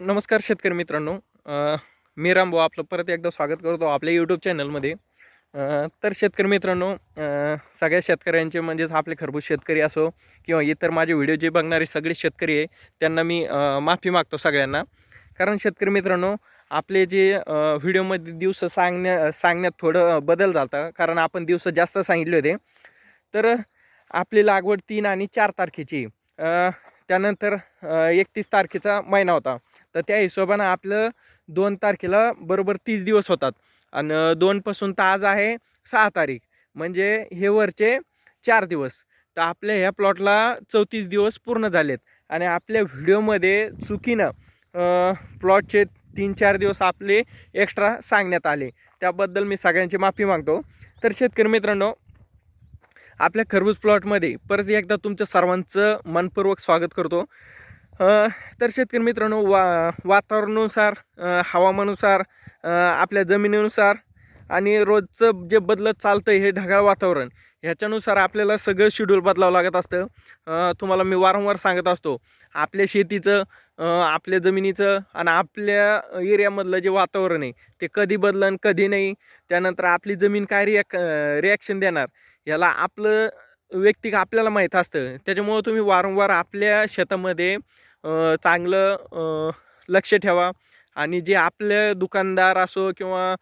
नमस्कार शेतकरी मित्रांनो. मी रामभाऊ आपलं परत एकदा स्वागत करतो आपल्या यूट्यूब चॅनलमध्ये तर शेतकरी मित्रांनो सगळ्या शेतकऱ्यांचे म्हणजेच आपले खरबूज शेतकरी असो किंवा इतर माझे व्हिडिओ जे बघणारे सगळे शेतकरी आहे त्यांना मी माफी मागतो सगळ्यांना. कारण शेतकरी मित्रांनो आपले जे व्हिडिओमध्ये दिवस सांगण्या सांगण्यात थोडं बदल झाला कारण आपण दिवस जास्त सांगितले होते. तर आपली लागवड तीन आणि चार तारखेची त्यानंतर एकतीस तारखेचा महिना होता. तर त्या हिशोबानं आपलं दोन तारखेला बरोबर तीस दिवस होतात. आणि दोनपासून तर आज आहे सहा तारीख. म्हणजे हे वरचे चार दिवस. तर आपल्या ह्या प्लॉटला चौतीस दिवस पूर्ण झालेत. आणि आपल्या व्हिडिओमध्ये चुकीनं प्लॉटचे तीन चार दिवस आपले एक्स्ट्रा सांगण्यात आले. त्याबद्दल मी सगळ्यांची माफी मागतो. तर शेतकरी मित्रांनो आपल्या खरबूज प्लॉटमध्ये परत एकदा तुमच्या सर्वांचं मनपूर्वक स्वागत करतो. तर शेतकरी मित्रांनो वा वातावरणानुसार अ, हवामानानुसार आपल्या जमिनीनुसार आणि रोजचं जे बदलत चालतं आहे हे ढगाळ वातावरण ह्याच्यानुसार आपल्याला सगळं शेड्यूल बदलावं लागत असतं. तुम्हाला मी वारंवार सांगत असतो आपल्या शेतीचं आपल्या जमिनीचं आणि आपल्या एरियामधलं जे वातावरण आहे ते कधी बदलन कधी नाही त्यानंतर आपली जमीन काय रिॲक रिॲक्शन देणार याला आपलं व्यक्तिक आपल्याला माहीत असतं. त्याच्यामुळं तुम्ही वारंवार आपल्या शेतामध्ये चांगलं लक्ष ठेवा आणि जे आपले दुकानदार असो किंवा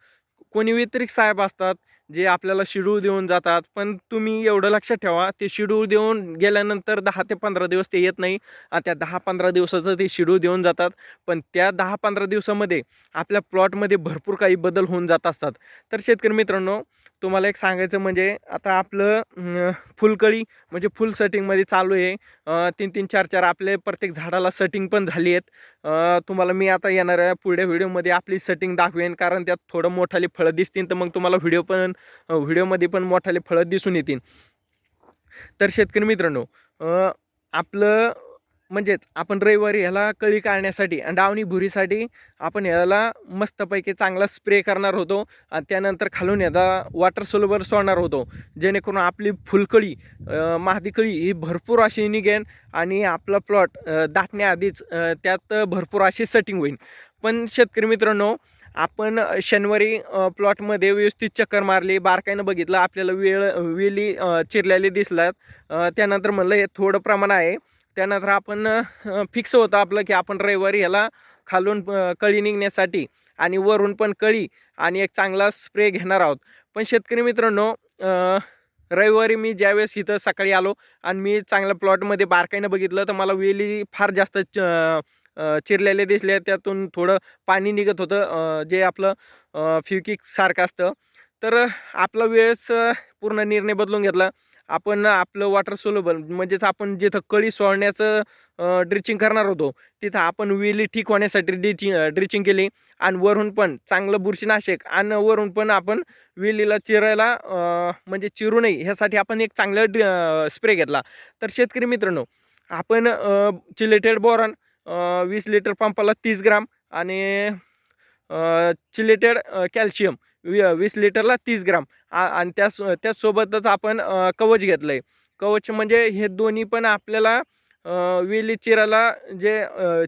कोणी व्यतिरिक्त साहेब असतात जे आपल्याला शेड्यूल देऊन जातात. पण तुम्ही एवढं लक्षात ठेवा ते शेड्यूल देऊन गेल्यानंतर दहा ते पंधरा दिवस ते येत नाही. आणि त्या दहा पंधरा दिवसाचं ते शेड्यूल देऊन जातात. पण त्या दहा पंधरा दिवसामध्ये आपल्या प्लॉटमध्ये भरपूर काही बदल होऊन जात असतात. तर शेतकरी मित्रांनो तुम्हाला एक सांगायचं म्हणजे आता आपलं फुलकळी म्हणजे फुल सेटिंगमध्ये चालू आहे. तीन तीन चार चार आपले प्रत्येक झाडाला सेटिंग पण झाली आहेत. तुम्हाला मी आता येणाऱ्या पुढे व्हिडिओमध्ये आपली सेटिंग दाखवेन कारण त्यात थोडं मोठाली फळं दिसतील तर मग तुम्हाला व्हिडिओ पण व्हिडिओमध्ये पण मोठाले फळं दिसून येतील. तर शेतकरी मित्रांनो आपलं म्हणजेच आपण रविवारी ह्याला कळी काढण्यासाठी आणि डावणी भुरीसाठी आपण ह्याला मस्तपैकी चांगला स्प्रे करणार होतो. आणि त्यानंतर खालून ह्याला वॉटर सोलवर सोडणार होतो. जेणेकरून आपली फुलकळी मादी कळी ही भरपूर अशी निघेन आणि आपला प्लॉट दाटण्याआधीच त्यात भरपूर अशी सेटिंग होईल. पण शेतकरी मित्रांनो आपण शनिवारी प्लॉटमध्ये व्यवस्थित चक्कर मारली बारकाईनं बघितलं आपल्याला वेळ वेली चिरलेली दिसल्यात. त्यानंतर म्हणलं हे थोडं प्रमाण आहे. त्यानंतर आपण फिक्स होतं आपलं की आपण रविवारी ह्याला खालून कळी निघण्यासाठी आणि वरून पण कळी आणि एक चांगला स्प्रे घेणार आहोत. पण शेतकरी मित्रांनो रविवारी मी ज्यावेळेस इथं सकाळी आलो आणि मी चांगल्या प्लॉटमध्ये बारकाईनं बघितलं तर मला वेली फार जास्त च- चिरलेले दिसले. त्यातून थोडं पाणी निघत होतं जे आपलं फ्युकिक सारखं असतं. तर आपला वेळेस पूर्ण निर्णय बदलून घेतला. आपण आपलं वॉटर सोलोबल म्हणजेच आपण जिथं कळी सोडण्याचं ड्रिचिंग करणार होतो तिथं आपण वेली ठीक होण्यासाठी ड्रिचिंग ड्रिचिंग केली. आणि वरून पण चांगलं बुरशीनाशक आणि वरून पण आपण वेलीला चिरायला म्हणजे चिरू नये. ह्यासाठी आपण एक चांगलं स्प्रे घेतला. तर शेतकरी मित्रांनो आपण चिलेटेड बोरॉन वीस लिटर पंपाला तीस ग्राम आणि चिलेटेड कॅल्शियम वीस लिटरला तीस ग्राम. आणि त्याच त्याचसोबतच आपण कवच घेतलं आहे कवच म्हणजे हे दोन्ही पण आपल्याला वेली चिराला जे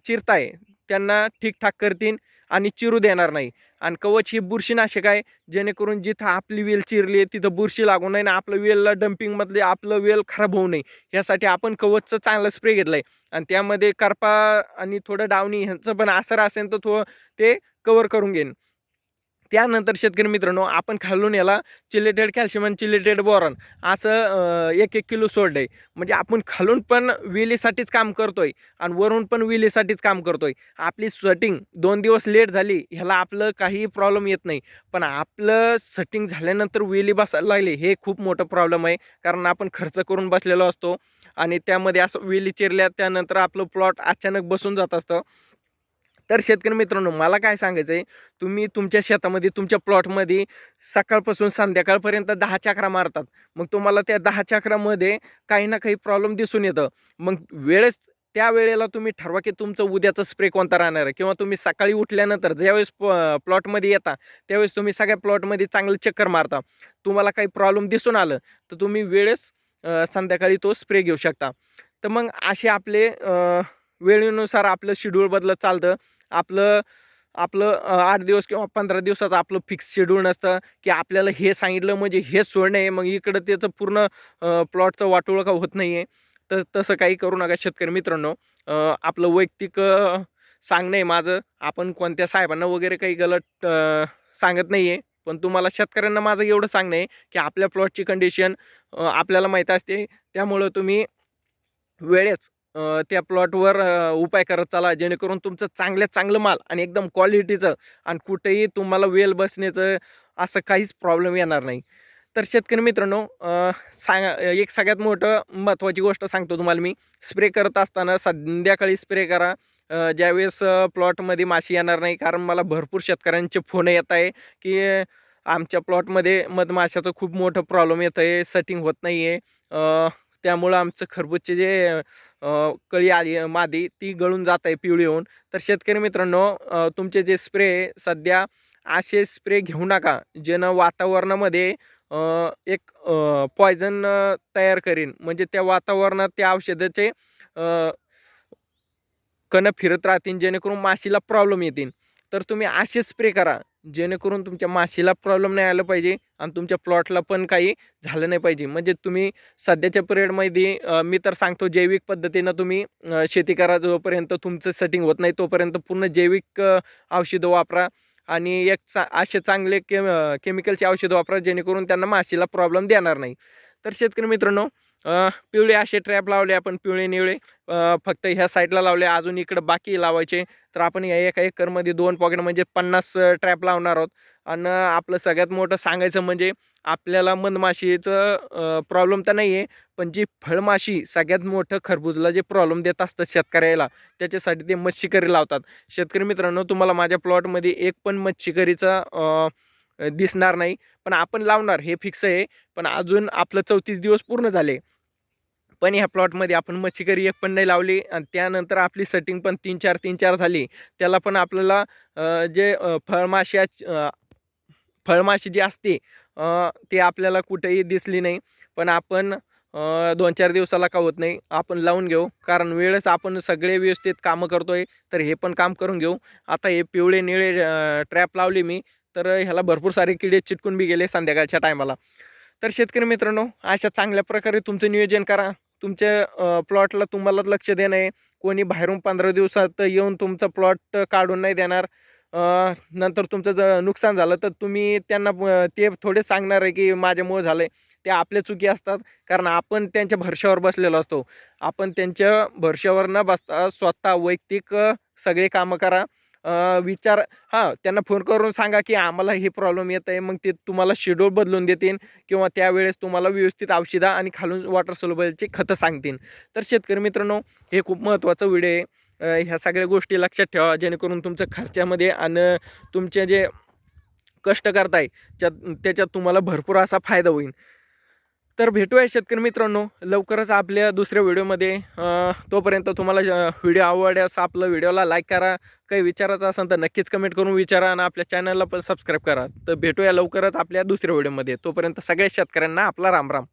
चिरताय त्यांना ठीकठाक करतील आणि चिरू देणार नाही. आणि कवच ही बुरशीनाशक आहे जेणेकरून जिथं आपली वेल चिरली आहे तिथं बुरशी लागू नये आणि आपलं वेलला डम्पिंगमधले आपलं वेल खराब होऊ नये. यासाठी आपण कवचचं चांगलं स्प्रे घेतलं आहे आणि त्यामध्ये करपा आणि थोडं डावणी ह्यांचं पण असर असेल तर थोडं ते कवर करून घेईन. त्यानंतर शेतकरी मित्रांनो आपण खालून याला चिलेटेड कॅल्शियम आणि चिलेटेड बोरॉन असं एक एक किलो सोडलं आहे म्हणजे आपण खालून पण विलीसाठीच काम करतोय आणि वरून पण विलीसाठीच काम करतोय. आपली सटिंग दोन दिवस लेट झाली ह्याला आपलं काही प्रॉब्लेम येत नाही. पण आपलं सटिंग झाल्यानंतर वेली बसायला लागली हे खूप मोठं प्रॉब्लेम आहे. कारण आपण खर्च करून बसलेलो असतो आणि त्यामध्ये असं वेली चिरल्या त्यानंतर आपलं प्लॉट अचानक बसून जात असतं. तर शेतकरी मित्रांनो मला काय सांगायचं आहे तुम्ही तुमच्या शेतामध्ये तुमच्या प्लॉटमध्ये सकाळपासून संध्याकाळपर्यंत दहा चक्रा मारतात. मग तुम्हाला त्या दहा चक्रामध्ये काही ना काही प्रॉब्लेम दिसून येतं. मग वेळेस त्या वेळेला तुम्ही ठरवा की तुमचं उद्याचं स्प्रे कोणता राहणार आहे? किंवा तुम्ही सकाळी उठल्यानंतर ज्यावेळेस प्लॉटमध्ये येता त्यावेळेस तुम्ही सगळ्या प्लॉटमध्ये चांगलं चक्कर मारता. तुम्हाला काही प्रॉब्लेम दिसून आलं तर तुम्ही वेळेस संध्याकाळी तो स्प्रे घेऊ शकता. तर मग असे आपले वेळेनुसार आपलं शेड्यूल बदलत चालतं. आपलं आपलं आठ दिवस किंवा पंधरा दिवसाचं आपलं फिक्स शेड्यूल नसतं की आपल्याला हे सांगितलं म्हणजे हेच सोडणं आहे मग इकडं त्याचं पूर्ण प्लॉटचं वाटोळं का होत नाही आहे तर तसं काही करू नका शेतकरी मित्रांनो. आपलं वैयक्तिक सांगणं आहे माझं. आपण कोणत्या साहेबांना वगैरे काही गलत सांगत नाही आहे पण तुम्हाला शेतकऱ्यांना माझं एवढं सांगणं आहे की आपल्या प्लॉटची कंडिशन आपल्याला माहीत असते. त्यामुळं तुम्ही वेळेच त्या प्लॉटवर उपाय करत चाला जेणेकरून तुमचं चांगल्यात चांगलं माल आणि एकदम क्वालिटीचं आणि कुठेही तुम्हाला वेल बसण्याचं असं काहीच प्रॉब्लेम येणार नाही. तर शेतकरी मित्रांनो सांग सांगा एक सगळ्यात मोठं महत्त्वाची गोष्ट सांगतो तुम्हाला मी. स्प्रे करत असताना संध्याकाळी स्प्रे करा. ज्यावेळेस प्लॉटमध्ये माशी येणार नाही कारण मला भरपूर शेतकऱ्यांचे फोन येत आहे की आमच्या प्लॉटमध्ये मधमाशाचं खूप मोठं प्रॉब्लेम येत आहे सेटिंग होत नाही आहे त्यामुळं आमचं खरबूजचे जे कळी आली मादी ती गळून जात आहे पिवळी होऊन तर शेतकरी मित्रांनो तुमचे जे स्प्रे सध्या असे स्प्रे घेऊ नका ज्यानं वातावरणामध्ये एक पॉयझन तयार करीन. म्हणजे त्या वातावरणात त्या औषधाचे कणं फिरत राहतील जेणेकरून माशीला प्रॉब्लेम येतील. तर तुम्ही असे स्प्रे करा. जेणेकरून तुमच्या माशीला प्रॉब्लेम नाही आला पाहिजे आणि तुमच्या प्लॉटला पण काही झालं नाही पाहिजे. म्हणजे तुम्ही सध्याच्या पिरियडमध्ये मी तर सांगतो जैविक पद्धतीनं तुम्ही शेती करा जोपर्यंत तुमचं सेटिंग होत नाही तोपर्यंत पूर्ण जैविक औषधं वापरा आणि एक चा असे चांगले केम केमिकलचे औषधं वापरा जेणेकरून त्यांना माशीला प्रॉब्लेम देणार नाही. तर शेतकरी मित्रांनो पिवळे असे ट्रॅप लावले आपण पिवळे निवळे फक्त ह्या साईडला लावले अजून इकडं बाकी लावायचे. तर आपण या एका एकरमध्ये दोन पॉकेट म्हणजे पन्नास ट्रॅप लावणार आहोत. आणि आपलं सगळ्यात मोठं सांगायचं म्हणजे आपल्याला मधमाशीचं प्रॉब्लेम तर नाही आहे पण जी फळमाशी सगळ्यात मोठं खरबूजला जे प्रॉब्लेम देत असतं शेतकऱ्याला त्याच्यासाठी ते मच्छीकरी लावतात. शेतकरी मित्रांनो तुम्हाला माझ्या प्लॉटमध्ये एक पण मच्छीकरीचा दिसणार नाही. पण आपण लावणार हे फिक्स आहे. पण अजून आपलं चौतीस दिवस पूर्ण झाले. पण ह्या प्लॉटमध्ये आपण मच्छीकरी एक पण नाही लावली आणि त्यानंतर आपली सेटिंग पण तीन चार तीन चार झाली. त्याला पण आपल्याला जे फळमाश्या फळमाशा फळमाशी जी असते ते आपल्याला कुठेही दिसली नाही. पण आपण दोन चार दिवसाला का होत नाही आपण लावून घेऊ. कारण वेळेस आपण सगळे व्यवस्थित कामं करतोय तर हे पण काम करून घेऊ. आता हे पिवळे निळे ट्रॅप लावले मी तर ह्याला भरपूर सारे किडे चिटकून बी गेले संध्याकाळच्या टायमाला तर शेतकरी मित्रांनो अशा चांगल्या प्रकारे तुमचं नियोजन करा. तुमच्या प्लॉटला तुम्हाला लक्ष देणं आहे. कोणी बाहेरून पंधरा दिवसात येऊन तुमचा प्लॉट काढून नाही देणार. नंतर तुमचं जर नुकसान झालं तर तुम्ही त्यांना ते थोडे सांगणार आहे की माझ्यामुळं झालं आहे ते आपल्या चुकी असतात. कारण आपण त्यांच्या भरशावर बसलेलो असतो. आपण त्यांच्या भरशावर न बसता स्वतः वैयक्तिक सगळे कामं करा. विचार हां त्यांना फोन करून सांगा की आम्हाला हे प्रॉब्लेम येत आहे मग ते तुम्हाला शेड्यूल बदलून देतील किंवा त्यावेळेस तुम्हाला व्यवस्थित औषधा आणि खालून वॉटर सोलबलची खतं सांगतील. तर शेतकरी मित्रांनो हे खूप महत्त्वाचं व्हिडिओ आहे. ह्या सगळ्या गोष्टी लक्षात ठेवा जेणेकरून तुमचं खर्चामध्ये आणि तुमचे जे कष्ट करताय त्यात त्याच्यात तुम्हाला भरपूर असा फायदा होईल. तर भेटूया शेतकरी मित्रांनो. लवकरच आपल्या दुसऱ्या व्हिडिओमध्ये. तोपर्यंत तुम्हाला व्हिडिओ आवडल्यास आपलं व्हिडिओला लाईक करा. काही विचारायचं असेल तर नक्कीच कमेंट करून विचारा आणि आपल्या चॅनलला पण सबस्क्राईब करा. तर भेटूया लवकरच आपल्या दुसऱ्या व्हिडिओमध्ये. तोपर्यंत सगळ्या शेतकऱ्यांना आपला रामराम.